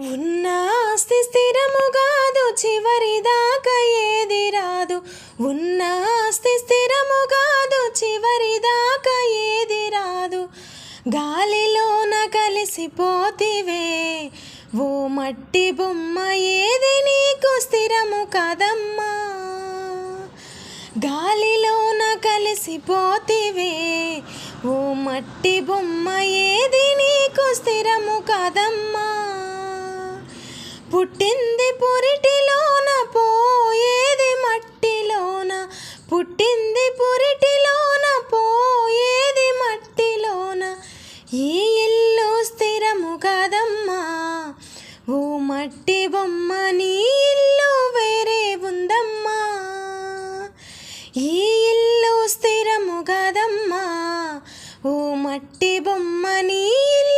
ఉన్న ఆస్తి స్థిరము కాదు చివరి దాకా ఏది రాదు. ఉన్న ఆస్తి స్థిరము కాదు చివరి దాకా ఏది రాదు. గాలిలోన కలిసిపోతివే ఓ మట్టి బొమ్మ ఏది నీకు స్థిరము కదమ్మా? గాలిలోన కలిసిపోతివే ఓ మట్టి బొమ్మ ఏది నీకు స్థిరము కదమ్మా? పుట్టింది పురిటిలోన పోయేది మట్టిలోన. పుట్టింది పురిటిలోన పోయేది మట్టిలోన. ఈ ఇల్లు స్థిరము కాదమ్మా. ఓ మట్టి బొమ్మ నీ ఇల్లు వేరే ఉందమ్మా. ఈ ఇల్లు స్థిరము కాదమ్మా. ఓ మట్టి బొమ్మ నీ ఇల్లు